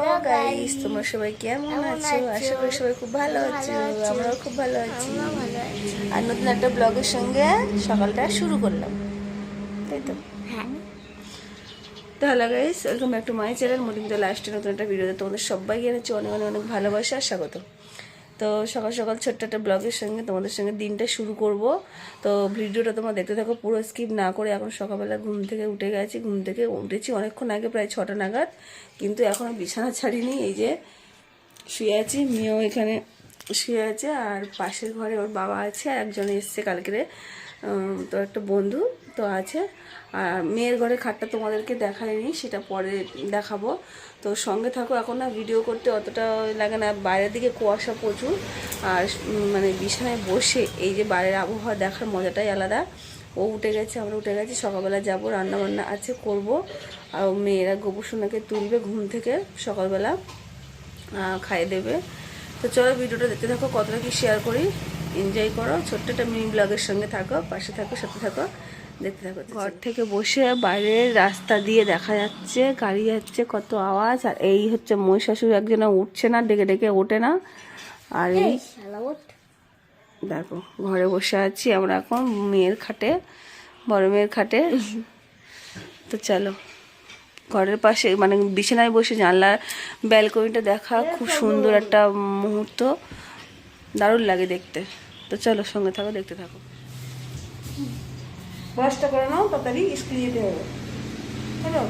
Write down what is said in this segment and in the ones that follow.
Hello guys তোমরা সবাই কেমন আছো? আশা করি সবাই খুব ভালো আছো? আমরাও খুব ভালো আছি। আর নতুন একটা ব্লগের সঙ্গে সকালটা শুরু করলাম। তাই তো? হ্যাঁ। তো hello guys welcome back to my channel মধ্যে লাস্টে নতুন একটা ভিডিওতে তোমাদের সবাই জানাচ্ছি অনেক অনেক অনেক ভালোবাসা আর স্বাগত। তো সকাল সকাল ছোট্ট একটা ব্লগের সঙ্গে তোমাদের সঙ্গে দিনটা শুরু করব। তো ভিডিওটা তোমরা দেখতে থাকো, পুরো স্কিপ না করে এখন সকালবেলা ঘুম থেকে উঠে গেছি। ঘুম থেকে উঠেছি অনেকক্ষণ আগে, প্রায় ছটা নাগাদ। কিন্তু এখনও বিছানা ছাড়িনি, এই যে শুয়ে আছি, মেয়েও এখানে শুয়ে আছে আর পাশের ঘরে ওর বাবা আছে আর একজন এসছে কালকে তো একটা বন্ধু তো আছে। আর মেয়ের ঘরে খাটটা তোমাদেরকে দেখায়নি সেটা পরে দেখাবো। তো সঙ্গে থাকো, এখন না ভিডিও করতে অতটা লাগে না। বাইরের দিকে কুয়াশা প্রচুর, আর মানে বিছানায় বসে এই যে বাইরের আবহাওয়া দেখার মজাটাই আলাদা। ও উঠে গেছে, আমরা উঠে গেছি, সকালবেলা যাব রান্না বান্না আছে, করব। আর মেয়েরা গোবর সোনাকে তুলবে ঘুম থেকে সকালবেলা খাইয়ে দেবে। তো চলো ভিডিওটা দেখতে থাকো, কতটা কি শেয়ার করি। এনজয় করো ছোট্ট একটা মিনি ব্লগের সঙ্গে থাকো পাশে থাকো সাথে থাকো দেখতে থাকো ঘর থেকে বসে বাইরের রাস্তা দিয়ে দেখা যাচ্ছে গাড়ি যাচ্ছে কত আওয়াজ আর এই হচ্ছে মহিষাসুর একজনা উঠছে না ডেকে ডেকে ওঠে না। আর এই দেখো ঘরে বসে আছি আমরা এখন মেয়ের খাটে বড় মেয়ের খাটে। তো চলো ঘরের পাশে মানে বিছানায় বসে জানলার ব্যালকনিটা দেখা খুব সুন্দর একটা মুহূর্ত। দারুণ লাগে দেখতে। তো চলো সঙ্গে থাকো, দেখতে থাকো। ব্রাশটা করে নাও, তাড়াতাড়ি স্কুলে যেতে হবে। হ্যালো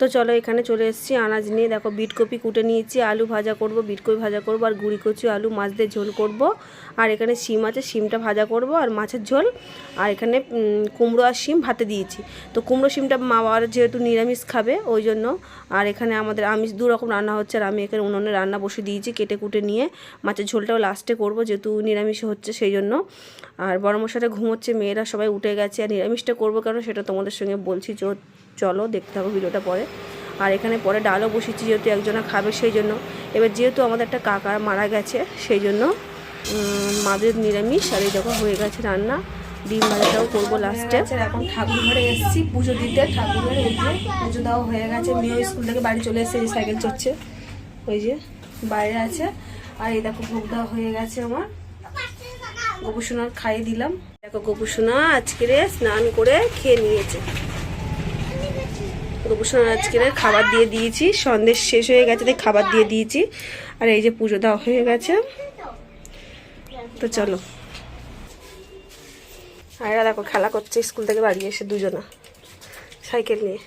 তো চলো এখানে চলে এসেছি আনাজ নিয়ে। দেখো বিটকপি কুটে নিয়েছি, আলু ভাজা করব বিটকপি ভাজা করব, আর গুঁড়ি কচু, আলু, মাছ দিয়ে ঝোল করব। আর এখানে শিম আছে, শিমটা ভাজা করব, আর মাছের ঝোল। আর এখানে কুমড়ো আর শিম ভাতে দিয়েছি। তো কুমড়ো শিমটা মা বাবার যেহেতু নিরামিষ খাবে, ওই জন্য। আর এখানে আমাদের আমিষ, দু রকম রান্না হচ্ছে, আর আমি এখানে উনুনে রান্না বসে দিয়েছি, কেটে কুটে নিয়ে। মাছের ঝোলটাও লাস্টে করব, যেহেতু নিরামিষ হচ্ছে, সেই জন্য। আর বড় মশাটা ঘুমোচ্ছে, মেয়েরা সবাই উঠে গেছে, আর নিরামিষটা করব কারণ সেটা তোমাদের সঙ্গে বলছি যে চলো দেখতে হবে ভিডিওটা পরে। আর এখানে পরে ডালও বসেছি যেহেতু একজনা খাবে সেই জন্য। এবার যেহেতু আমাদের একটা কাকা মারা গেছে সেই জন্য মাদের নিরামিষ আর এই দেখো হয়ে গেছে রান্না। ডিম ভাজাটাও করব লাস্টে এখন ঠাকুর ঘরে এসেছি পুজো দিতে। ঠাকুরের এই যে পুজো দেওয়া হয়ে গেছে। মেয়ে স্কুল থেকে বাড়ি চলে এসেছে এই সাইকেল চড়ছে ওই যে বাইরে আছে। আর এই দেখো ভোগ দেওয়া হয়ে গেছে আমার। গোপুসোনার খাইয়ে দিলাম। দেখো গোপুসোনা আজকে স্নান করে খেয়ে নিয়েছে। গোপুসোনা আজকে খাবার দিয়ে দিয়েছি। সন্দেশ শেষ হয়ে গেছে তাই খাবার দিয়ে দিয়েছি। আর এই যে পুজো দেওয়া হয়ে গেছে। তো চলো। আর এরা দেখো খেলা করছে স্কুল থেকে বাড়ি এসে দুজনা। সাইকেল নিয়ে।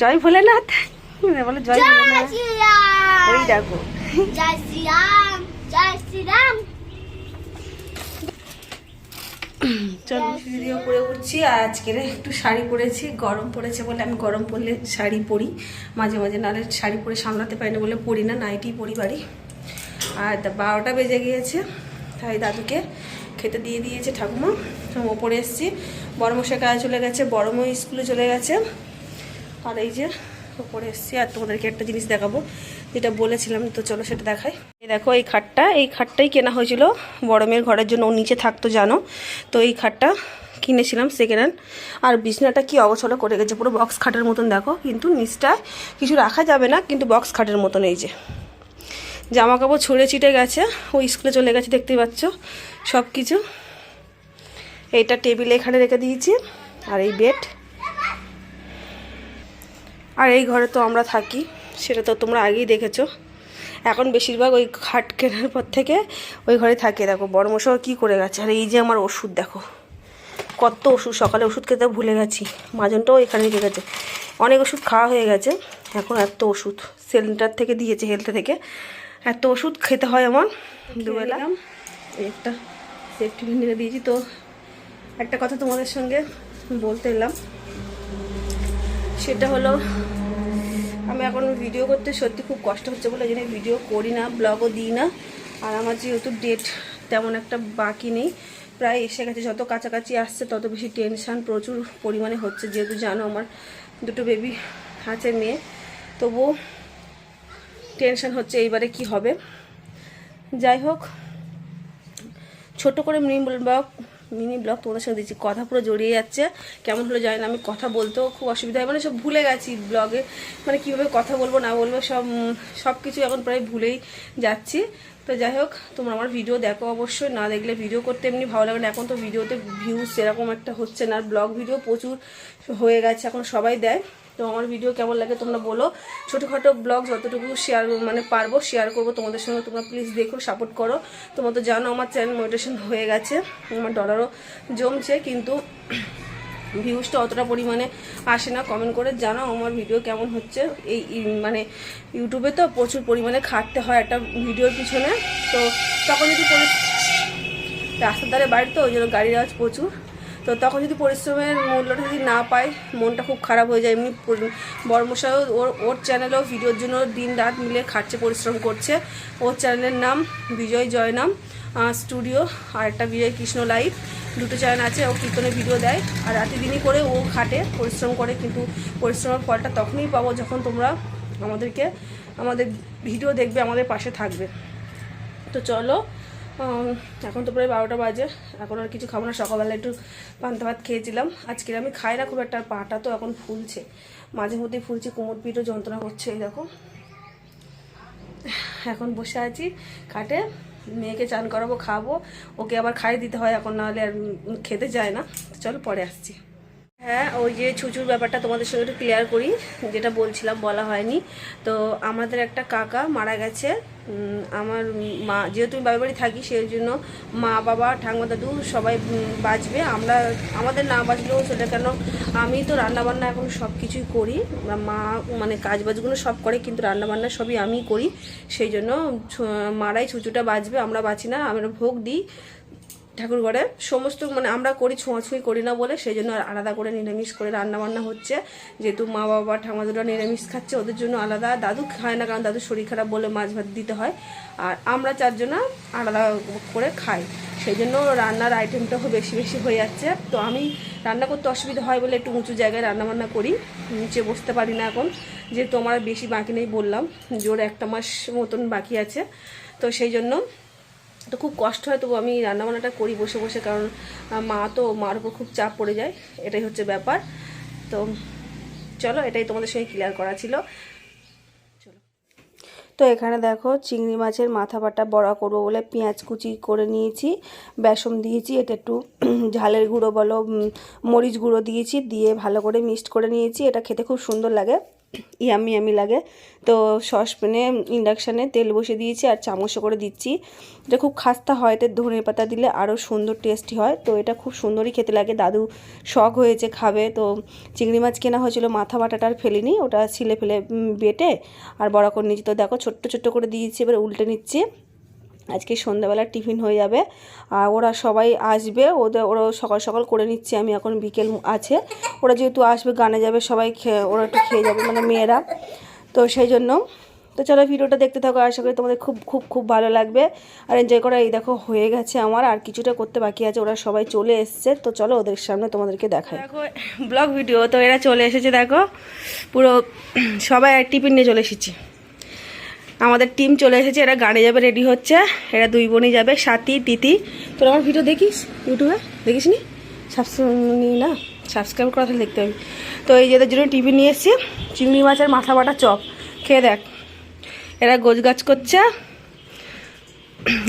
জয় ভোলেনাথ। বলে জয় জয় ভোলেনাথ ওই দেখো। জয় শ্রীরাম জয় শ্রীরাম। চলো ভিডিও করে উঠছি। আর আজকের একটু শাড়ি পরেছি, গরম পড়েছে বলে আমি গরম পরলে শাড়ি পরি। মাঝে মাঝে নাহলে শাড়ি পরে সামলাতে পারি না বলে পরি না নাইটি পরি বাড়ি। আর বারোটা বেজে গিয়েছে, তাই দাদুকে খেতে দিয়ে দিয়েছে ঠাকুমা। ওপরে এসেছি। বড় মশাই কাজে চলে গেছে বড় স্কুলে চলে গেছে। আর এই যে ওপরে এসেছি আর তোমাদেরকে একটা জিনিস দেখাবো। যেটা বলেছিলাম, তো চলো সেটা দেখাই। এই দেখো, এই খাটটা, এই খাটটাই কেনা হয়েছিল বড় মেয়ের ঘরের জন্য। ও নিচে থাকতো, জানো? তো এই খাটটা কিনেছিলাম সেকেন্ড হ্যান্ড আর বিছনাটা কি অবছলে করে গেছে, পুরো বক্স খাটের মতন দেখো। কিন্তু নিচটায় কিছু রাখা যাবে না, কিন্তু বক্স খাটের মতন এই যে। জামা কাপড় ছড়ে ছিটে গেছে, ও স্কুলে চলে গেছে, দেখতেই পাচ্ছ সব কিছু এইটা টেবিলে এখানে রেখে দিয়েছি, আর এই বেড আর এই ঘরে তো আমরা থাকি সেটা তো তোমরা আগেই দেখেছ। এখন বেশিরভাগ ওই খাট কেনার পর থেকে ওই ঘরে থাকে। দেখো বড় মশাও কী করে গেছে। আর এই যে আমার ওষুধ দেখো কত ওষুধ। সকালে ওষুধ খেতে ভুলে গেছি। মাজনটাও এখানে রেখে গেছে। অনেক ওষুধ খাওয়া হয়ে গেছে। এখন এত ওষুধ সেন্টার থেকে দিয়েছে হেলথ থেকে। এত ওষুধ খেতে হয় আমার দুবেলা। একটা সেফটি ভেন্ডিকে দিয়েছি। তো একটা কথা তোমাদের সঙ্গে বলতে এলাম। সেটা হলো, আমি এখন ভিডিও করতে সত্যি খুব কষ্ট হচ্ছে বলে জন্য ভিডিও করি না ব্লগও দিই না। আর আমার যেহেতু ডেট তেমন একটা বাকি নেই, প্রায় এসে গেছে, যত কাছাকাছি আসছে তত বেশি টেনশান প্রচুর পরিমাণে হচ্ছে। যেহেতু জানো আমার দুটো বেবি আছে মেয়ে, তবুও টেনশান হচ্ছে এইবারে কি হবে। যাই হোক, ছোট করে মিনি ব্লগ মিনি ব্লগ তোমাদের সঙ্গে দিচ্ছি। কথা পুরো জড়িয়ে যাচ্ছে। কেমন হলো জানি না, আমি কথা বলতেও খুব অসুবিধা হয়। মানে সব ভুলে গেছি ব্লগে। মানে কীভাবে কথা বলব, না বলব, সব সব কিছু এখন প্রায় ভুলেই যাচ্ছি। তো যাই হোক, তোমরা আমার ভিডিও দেখো অবশ্যই। না দেখলে ভিডিও করতে এমনি ভালো লাগে না। এখন তো ভিডিওতে ভিউজ সেরকম একটা হচ্ছে না। আর ব্লগ ভিডিও প্রচুর হয়ে গেছে। এখন সবাই দেয়। তো আমার ভিডিও কেমন লাগে তোমরা বলো। ছোটোখাটো ব্লগ যতটুকু শেয়ার মানে পারব শেয়ার করব তোমাদের সঙ্গে। তোমরা প্লিজ দেখো সাপোর্ট করো। তোমরা তো জানো আমার চ্যানেল মোটিভেশন হয়ে গেছে, আমার ডলারও জমছে, কিন্তু ভিউজটা অতটা পরিমাণে আসে না। কমেন্ট করে জানাও আমার ভিডিও কেমন হচ্ছে। এই মানে ইউটিউবে তো প্রচুর পরিমাণে খাটতে হয় একটা ভিডিওর পিছনে। তো তখন যদি রাস্তার ধারে বাড়ি তো, ওই জন্য গাড়ির আওয়াজ প্রচুর। তো তখন যদি পরিশ্রমের মূল্যটা যদি না পাই, মনটা খুব খারাপ হয়ে যায়। এমনি বর্মশায়ও ওর ওর চ্যানেলেও ভিডিওর জন্য দিন রাত মিলে খাটছে, পরিশ্রম করছে। ওর চ্যানেলের নাম বিজয় জয়নাম স্টুডিও আর একটা বিজয় কৃষ্ণ লাইভ দুটো চ্যানেল আছে, ও কীর্তনে ভিডিও দেয়। আর রাতে দিনই করে ও খাটে, পরিশ্রম করে। কিন্তু পরিশ্রমের ফলটা তখনই পাবো যখন তোমরা আমাদেরকে, আমাদের ভিডিও দেখবে, আমাদের পাশে থাকবে। তো চলো এখন তো প্রায় বারোটা বাজে। এখন আর কিছু খাব না। সকালবেলা একটু পান্তা ভাত খেয়েছিলাম। আজকে আমি খাই না খুব একটা পাটা তো এখন ফুলছে। মাঝে মধ্যে ফুলছে, কোমর পিঠও যন্ত্রণা করছে দেখো। এখন বসে আছি খাটে। মেয়েকে চান করাবো, খাব। ওকে আবার খাই দিতে হয়, এখন নাহলে আর খেতে যায় না। চলো, পরে আসছি। হ্যাঁ ওই যে ছুচুর ব্যাপারটা তোমাদের সঙ্গে একটু ক্লিয়ার করি, যেটা বলছিলাম, বলা হয়নি। তো আমাদের একটা কাকা মারা গেছে। আমার মা, যেহেতু আমি বাবার বাড়ি থাকি, সেই জন্য মা, বাবা, ঠাকুমা, দাদু সবাই বাঁচবে। আমরা, আমাদের না বাঁচলেও সেটা কেন আমি তো রান্নাবান্না এখন সব কিছুই করি মা মানে কাজ বাজগুলো সব করে, কিন্তু রান্নাবান্না সবই আমি করি। সেই জন্য মারাই ছুচুটা বাঁচবে, আমরা বাঁচি না, আমরা ভোগ দিই। ঠাকুর ঘরে সমস্ত মানে আমরা করি, ছোঁয়াছুঁই করি না বলে, সেই জন্য আলাদা করে নিরামিষ করে রান্না বান্না হচ্ছে। যেহেতু মা, বাবা ঠাকুমাদুরা নিরামিষ খাচ্ছে, ওদের জন্য আলাদা। দাদু খায় না, কারণ দাদু শরীর খারাপ বলে মাছ ভাত দিতে হয়। আর আমরা চারজনা আলাদা করে খাই। সেই জন্য রান্নার আইটেমটাও বেশি বেশি হয়ে যাচ্ছে। তো আমি রান্না করতে অসুবিধা হয় বলে একটু উঁচু জায়গায় রান্না বান্না করি। নিচে বসতে পারি না এখন। যেহেতু আমার বেশি বাকি নেই বললাম, জোর একটা মাস মতন বাকি আছে। তো সেই জন্য তো খুব কষ্ট হয়, তবু আমি রান্নাবান্নাটা করি বসে বসে, কারণ মা তো, মার উপর খুব চাপ পড়ে যায়, এটাই হচ্ছে ব্যাপার। তো চলো, এটাই তোমাদের সঙ্গে ক্লিয়ার করা ছিল। তো এখানে দেখো, চিংড়ি মাছের মাথা বাটা বড়া করব বলে পেঁয়াজ কুচি করে নিয়েছি, বেসন দিয়েছি, এটা একটু ঝালের গুঁড়ো বলো মরিচ গুঁড়ো দিয়েছি, দিয়ে ভালো করে মিক্সড করে নিয়েছি, এটা খেতে খুব সুন্দর লাগে। ইয়ামি ইয়ামি লাগে। তো সসপ্যানে ইন্ডাকশানে তেল বসে দিয়েছি আর চামচে করে দিচ্ছি। এটা খুব খাস্তা হয় তো ধনে পাতা দিলে আরও সুন্দর টেস্টি হয়। তো এটা খুব সুন্দরই খেতে লাগে। দাদু শখ হয়েছে খাবে। তো চিংড়ি মাছ কেনা হয়েছিল, মাথা বাটাটা আর ফেলিনি। ওটা ছিলে ফেলে বেটে। আর বড়া করে নিচ্ছি তো দেখো, ছোট্ট ছোট্ট করে দিয়েছি, এবার উল্টে নিচ্ছি। আজকে সন্ধ্যাবেলা টিফিন হয়ে যাবে। আর ওরা সবাই আসবে, ওদের, ওরা সকাল সকাল করে নিচ্ছে, আমি এখন বিকেল আছে। ওরা যেহেতু আসবে, গানে যাবে, সবাই খেয়ে ওরা একটু খেয়ে যাবে মানে মেয়েরা। তো সেই জন্য। তো চলো ভিডিওটা দেখতে থাকো, আশা করি তোমাদের খুব খুব খুব ভালো লাগবে। আর এনজয় করা, এই দেখো, হয়ে গেছে আমার, আর কিছুটা করতে বাকি আছে, ওরা সবাই চলে এসছে। তো চলো ওদের সামনে তোমাদেরকে দেখাই। দেখো ব্লগ ভিডিও তো এরা চলে এসেছে, দেখো। পুরো, সবাই টিফিন নিয়ে চলে এসেছি। আমাদের টিম চলে এসেছে, এরা গানে যাবে রেডি হচ্ছে। এরা দুই বোনই যাবে, সাথী, তিতি। তোর আমার ভিডিও দেখিস ইউটিউবে দেখিস নি? সাবস্ক্রাইব না সাবস্ক্রাইব করা তাহলে দেখতে পাবি। তো এই যে এদের জন্য টিভি নিয়ে এসেছি। চিংড়ি মাছের মাথা বাটা চপ। খেয়ে দেখ। এরা গোছ গাছ করছে।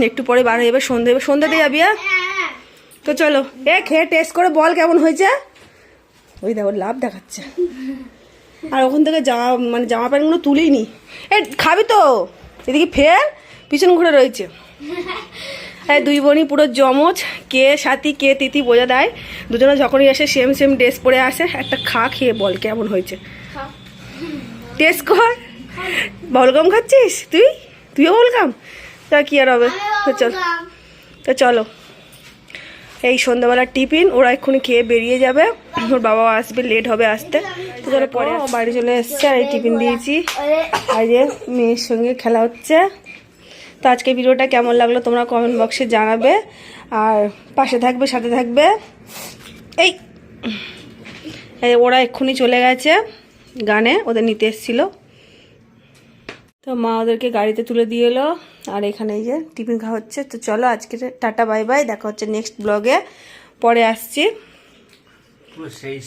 একটু পরে বার হয়ে যাবে, সন্ধে সন্ধ্যাতে যাবি হ্যাঁ? তো চলো। এ, খেয়ে টেস্ট করে বল কেমন হয়েছে। ওই দেখো, লাভ দেখাচ্ছে। আর ওখান থেকে জামা মানে জামা প্যান্টগুলো তুলেই নি এ খাবি তো? এদিকে ফের পিছন ঘুরে রয়েছে। হ্যাঁ দুই বোনই পুরো জমজ কে সাথী কে তিথি বোঝা দেয় দুজনে যখনই আসে সেম সেম ড্রেস পরে আসে একটা খা খেয়ে বল কেমন হয়েছে। টেস্ট কর। বলগাম খাচ্ছিস? তুই? তুইও বলগাম তা কি আর হবে? তো চল। তো চলো। এই সন্ধ্যাবেলার টিফিন, ওরা এক্ষুনি খেয়ে বেরিয়ে যাবে। ওর বাবা আসবে লেট হবে আসতে। তো চলো পরে বাড়ি চলে এসছে, আর এই টিফিন দিয়েছি। আর যে মেয়ের সঙ্গে খেলা হচ্ছে। তো আজকে ভিডিওটা কেমন লাগল তোমরা কমেন্ট বক্সে জানাবে। আর পাশে থাকবে, সাথে থাকবে। এই ওরা এক্ষুনি চলে গেছে গানে, ওদের নিতে এসেছিল। তো মা ওদেরকে গাড়িতে তুলে দিয়ে এলো। আর এখানে এই যে টিফিন খাওয়া হচ্ছে। তো চলো আজকে টাটা বাই বাই। দেখা হচ্ছে নেক্সট ব্লগে পরে আসছি। সেই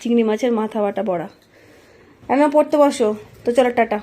চিংড়ি মাছের মাথা বাটা বড়া এখন পড়তে বসো। তো চলো টাটা।